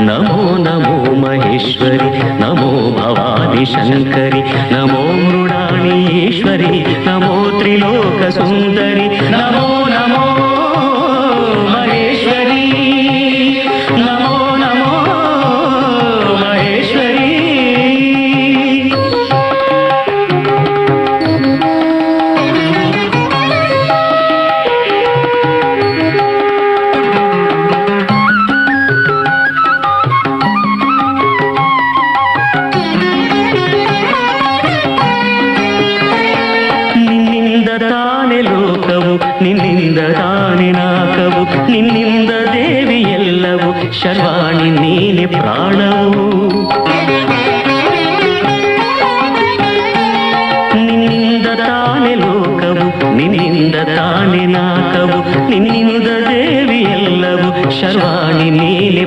నమో నమో మహేశ్వరి నమో భవాని శంకరి నమో మృడాణీశ్వరి నమో త్రిలోక సుందరి నమో ತಾನೆ ಲೋಕವು ನಿನ್ನಿಂದ ತಾನೆ ನಾಕವು ನಿನ್ನಿಂದ ದೇವಿ ಎಲ್ಲವು ಶರ್ವಾಣಿ ನೀನೆ ಪ್ರಾಣವು ನಿನ್ನಿಂದ ತಾನೆ ಲೋಕವು ನಿನ್ನಿಂದ ತಾನೆ ನಾಕವು ನಿನ್ನಿಂದ ದೇವಿ ಎಲ್ಲವು ಶರ್ವಾಣಿ ನೀನೆ